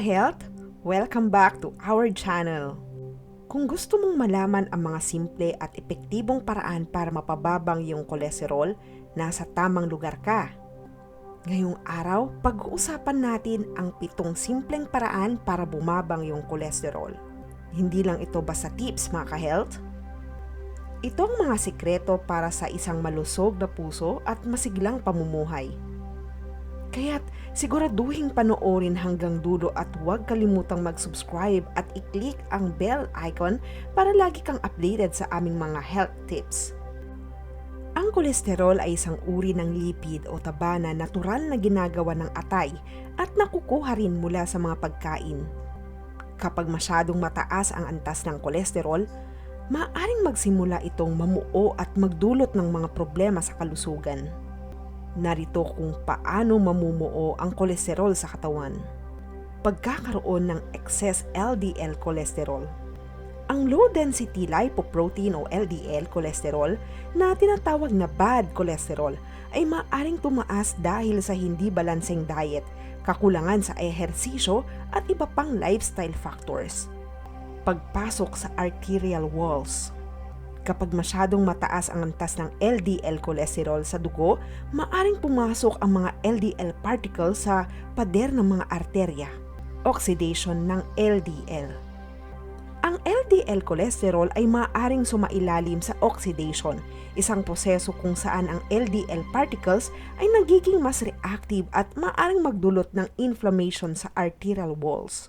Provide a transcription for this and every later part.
ka-health! Welcome back to our channel. Kung gusto mong malaman ang mga simple at epektibong paraan para mapababang yung kolesterol, nasa tamang lugar ka. Ngayong araw, pag-uusapan natin ang pitong simpleng paraan para bumabang yung kolesterol. Hindi lang ito basta tips mga ka-health. Ito ang mga sikreto para sa isang malusog na puso at masiglang pamumuhay. Kaya't siguraduhin panoorin hanggang dulo at huwag kalimutang mag-subscribe at i-click ang bell icon para lagi kang updated sa aming mga health tips. Ang kolesterol ay isang uri ng lipid o taba na natural na ginagawa ng atay at nakukuha rin mula sa mga pagkain. Kapag masyadong mataas ang antas ng kolesterol, maaaring magsimula itong mamuo at magdulot ng mga problema sa kalusugan. Narito kung paano mamumuo ang kolesterol sa katawan. Pagkakaroon ng excess LDL cholesterol. Ang low-density lipoprotein o LDL cholesterol na tinatawag na bad cholesterol ay maaring tumaas dahil sa hindi balanseng diet, kakulangan sa ehersisyo at iba pang lifestyle factors. Pagpasok sa arterial walls Kapag masyadong mataas ang antas ng LDL cholesterol sa dugo, maaring pumasok ang mga LDL particles sa pader ng mga arterya. Oxidation ng LDL. Ang LDL cholesterol ay maaaring sumailalim sa oxidation, isang proseso kung saan ang LDL particles ay nagiging mas reactive at maaaring magdulot ng inflammation sa arterial walls.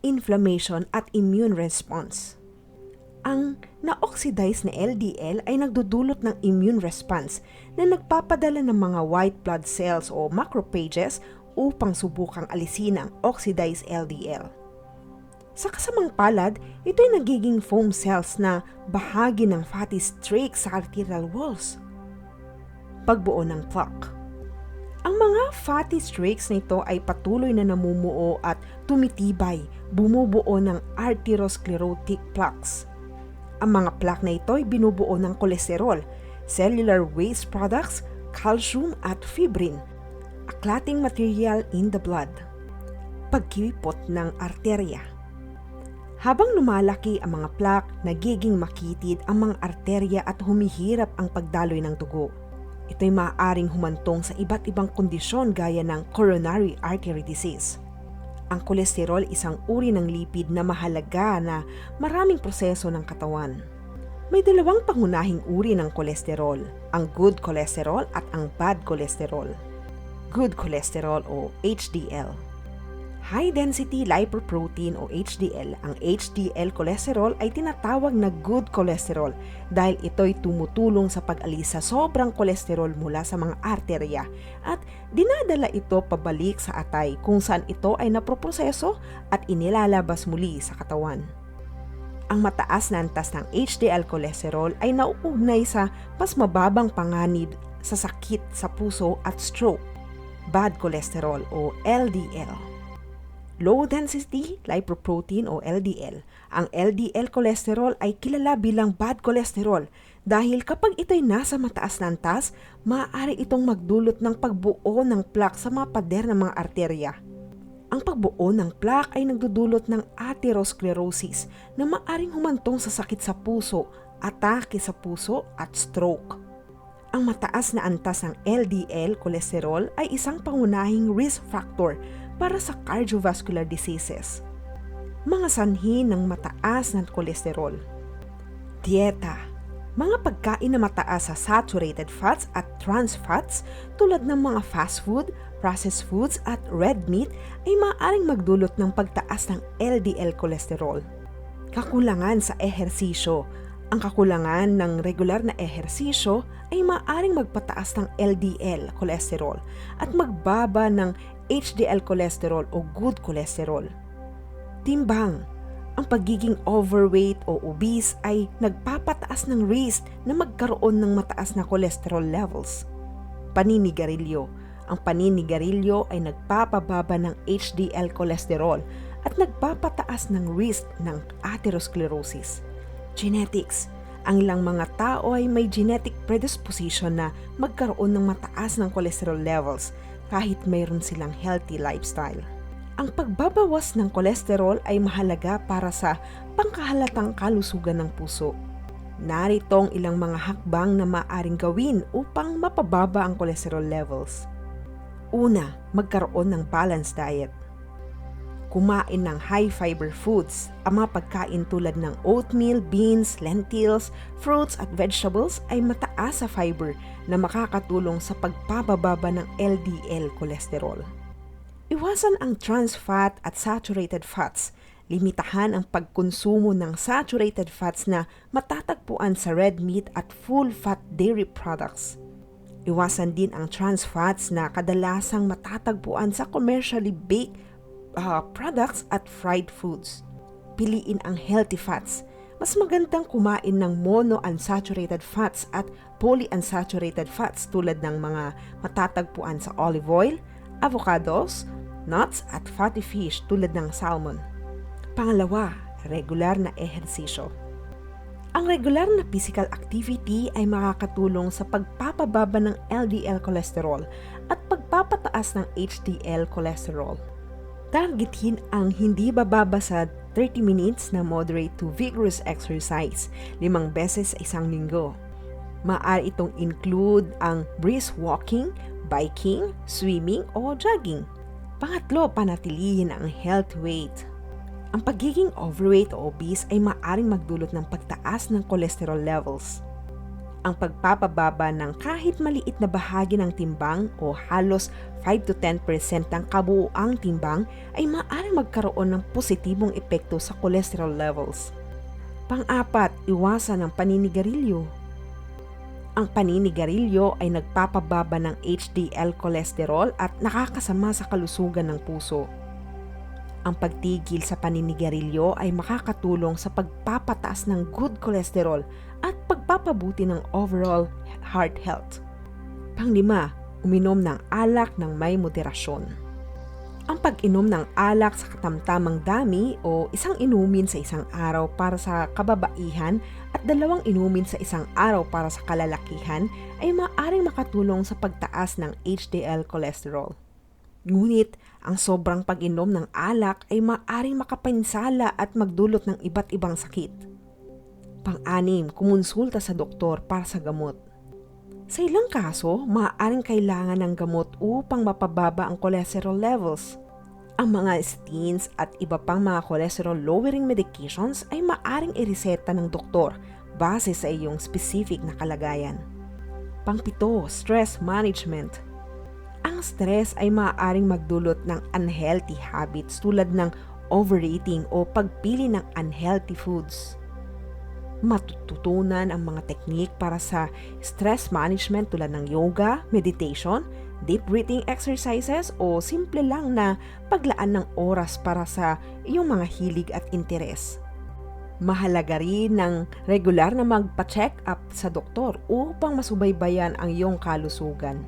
Inflammation at immune response ang na-oxidize na LDL ay nagdudulot ng immune response na nagpapadala ng mga white blood cells o macrophages upang subukang alisin ang oxidized LDL. Sa kasamang palad, ito ay nagiging foam cells na bahagi ng fatty streaks sa arterial walls. Pagbuo ng plaque ang mga fatty streaks nito ay patuloy na namumuo at tumitibay, bumubuo ng arteriosclerotic plaques ang mga plaque na ito ay binubuo ng kolesterol, cellular waste products, calcium at fibrin, a clotting material in the blood. Pagkipot ng arterya. Habang lumalaki ang mga plaque, nagiging makitid ang mga arterya at humihirap ang pagdaloy ng dugo. Ito'y maaaring humantong sa iba't ibang kondisyon gaya ng coronary artery disease. Ang kolesterol isang uri ng lipid na mahalaga na maraming proseso ng katawan. May dalawang pangunahing uri ng kolesterol, ang good cholesterol at ang bad cholesterol. Good cholesterol o HDL high-density lipoprotein o HDL, ang HDL cholesterol ay tinatawag na good cholesterol dahil ito'y tumutulong sa pag-alis sa sobrang kolesterol mula sa mga arterya. At dinadala ito pabalik sa atay kung saan ito ay naproproseso at inilalabas muli sa katawan. Ang mataas na antas ng HDL cholesterol ay nauugnay sa mas mababang panganib sa sakit sa puso at stroke, bad cholesterol o LDL low density lipoprotein o LDL. Ang LDL cholesterol ay kilala bilang bad cholesterol dahil kapag ito'y nasa mataas na antas, maaari itong magdulot ng pagbuo ng plaque sa mga pader ng mga arterya. Ang pagbuo ng plaque ay nagdudulot ng atherosclerosis na maaring humantong sa sakit sa puso, atake sa puso at stroke. Ang mataas na antas ng LDL cholesterol ay isang pangunahing risk factor para sa cardiovascular diseases. Mga sanhi ng mataas na kolesterol. Dieta. Mga pagkain na mataas sa saturated fats at trans fats tulad ng mga fast food, processed foods at red meat ay maaaring magdulot ng pagtaas ng LDL cholesterol. Kakulangan sa ehersisyo. Ang kakulangan ng regular na ehersisyo ay maaaring magpataas ng LDL cholesterol at magbaba ng HDL cholesterol o good cholesterol. Timbang. Ang pagiging overweight o obese ay nagpapataas ng risk na magkaroon ng mataas na cholesterol levels. Paninigarilyo. Ang paninigarilyo ay nagpapababa ng HDL cholesterol at nagpapataas ng risk ng atherosclerosis. Genetics ang ilang mga tao ay may genetic predisposition na magkaroon ng mataas ng cholesterol levels kahit mayroon silang healthy lifestyle. Ang pagbabawas ng kolesterol ay mahalaga para sa pangkahalatang kalusugan ng puso. Narito ang ilang mga hakbang na maaring gawin upang mapababa ang cholesterol levels. Una, magkaroon ng balanced diet. Kumain ng high-fiber foods. Ang mga pagkain tulad ng oatmeal, beans, lentils, fruits at vegetables ay mataas sa fiber na makakatulong sa pagpapababa ng LDL cholesterol. Iwasan ang trans fat at saturated fats. Limitahan ang pagkonsumo ng saturated fats na matatagpuan sa red meat at full-fat dairy products. Iwasan din ang trans fats na kadalasang matatagpuan sa commercially baked uh, products at fried foods. Piliin ang healthy fats. Mas magandang kumain ng monounsaturated fats at polyunsaturated fats tulad ng mga matatagpuan sa olive oil, avocados, nuts at fatty fish tulad ng salmon. Pangalawa, regular na ehersisyo. Ang regular na physical activity ay makakatulong sa pagpapababa ng LDL cholesterol at pagpapataas ng HDL cholesterol. Targetin ang hindi bababa sa 30 minutes na moderate to vigorous exercise limang beses sa isang linggo. Maaari itong include ang brisk walking, biking, swimming o jogging. Pangatlo, panatilihin ang health weight. Ang pagiging overweight o obese ay maaring magdulot ng pagtaas ng cholesterol levels. Ang pagpapababa ng kahit maliit na bahagi ng timbang o halos 5 to 10% ng kabuuang timbang ay maaring magkaroon ng positibong epekto sa cholesterol levels. Pang-apat, iwasan ang paninigarilyo. Ang paninigarilyo ay nagpapababa ng HDL cholesterol at nakakasama sa kalusugan ng puso. Ang pagtigil sa paninigarilyo ay makakatulong sa pagpapataas ng good cholesterol at pagpapabuti ng overall heart health. Panglima, uminom ng alak ng may moderasyon. Ang pag-inom ng alak sa katamtamang dami o isang inumin sa isang araw para sa kababaihan at dalawang inumin sa isang araw para sa kalalakihan ay maaaring makatulong sa pagtaas ng HDL cholesterol. Ngunit ang sobrang pag-inom ng alak ay maaring makapinsala at magdulot ng iba't ibang sakit. Pang-anim, kumonsulta sa doktor para sa gamot. Sa ilang kaso, maaaring kailangan ng gamot upang mapababa ang cholesterol levels. Ang mga statins at iba pang mga cholesterol-lowering medications ay maaring ireseta ng doktor base sa iyong specific na kalagayan. Pangpito, stress management. Ang stress ay maaaring magdulot ng unhealthy habits tulad ng overeating o pagpili ng unhealthy foods. Matututunan ang mga teknik para sa stress management tulad ng yoga, meditation, deep breathing exercises o simple lang na paglaan ng oras para sa iyong mga hilig at interes. Mahalaga rin ng regular na magpa-check up sa doktor upang masubaybayan ang iyong kalusugan.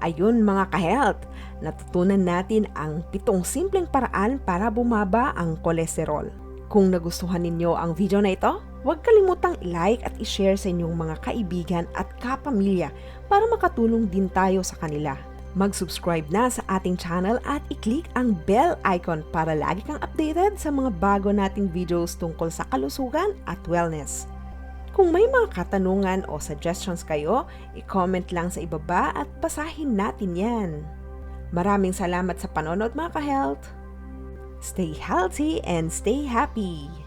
Ayun mga ka-health, natutunan natin ang pitong simpleng paraan para bumaba ang kolesterol. Kung nagustuhan ninyo ang video na ito, huwag kalimutang i-like at i-share sa inyong mga kaibigan at kapamilya para makatulong din tayo sa kanila. Mag-subscribe na sa ating channel at i-click ang bell icon para lagi kang updated sa mga bago nating videos tungkol sa kalusugan at wellness. Kung may mga katanungan o suggestions kayo, i-comment lang sa ibaba at basahin natin yan. Maraming salamat sa panonood mga ka-health! Stay healthy and stay happy!